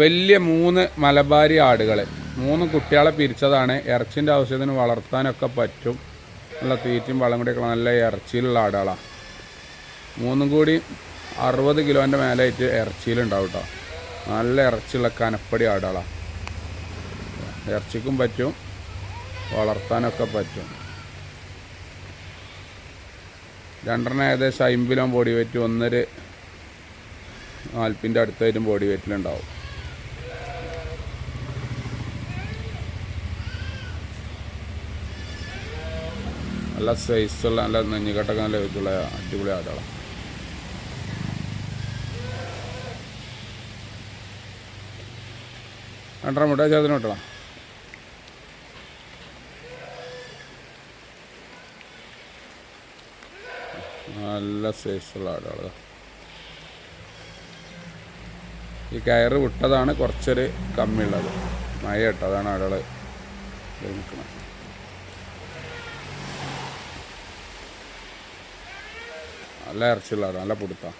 വലിയ മൂന്ന് മലബാരി ആടുകൾ മൂന്ന് കുട്ടികളെ പിരിച്ചതാണ്. ഇറച്ചിന്റെ ആവശ്യത്തിന് വളർത്താനൊക്കെ പറ്റും. നല്ല തീറ്റയും വളം കൂടിയൊക്കെ നല്ല ഇറച്ചിയിലുള്ള ആടുകളാണ് മൂന്നും കൂടി അറുപത് കിലോന്റെ മേലായിട്ട് ഇറച്ചിയിലുണ്ടാവും കേട്ടോ നല്ല ഇറച്ചിയുള്ള കനപ്പടി ആടുകളാണ് ഇറച്ചിക്കും പറ്റും. വളർത്താനൊക്കെ പറ്റും. രണ്ടെണ്ണം ഏകദേശം അമ്പിലോ ബോഡി വെയിറ്റ് ഒന്നര നാൽപ്പിന്റെ അടുത്തായിട്ടും ബോഡി വെയിറ്റിലുണ്ടാവും. നല്ല സൈസുള്ള നല്ല നെഞ്ഞുകട്ടൊക്കെ നല്ല ഇതുള്ള അടിപൊളി ആടുകളാണ് രണ്ടര മുട്ട ചേർത്തിന് വിട്ടണം നല്ല സൈസുള്ള ആടുകൾ ഈ കയറ് വിട്ടതാണ് കുറച്ചൊരു കമ്മിയുള്ളത്. മഴ ഇട്ടതാണ് ആടുകൾ നിൽക്കുന്നത് നല്ല ഇറച്ചിയുള്ള ആട് നല്ല പിടുത്താണ്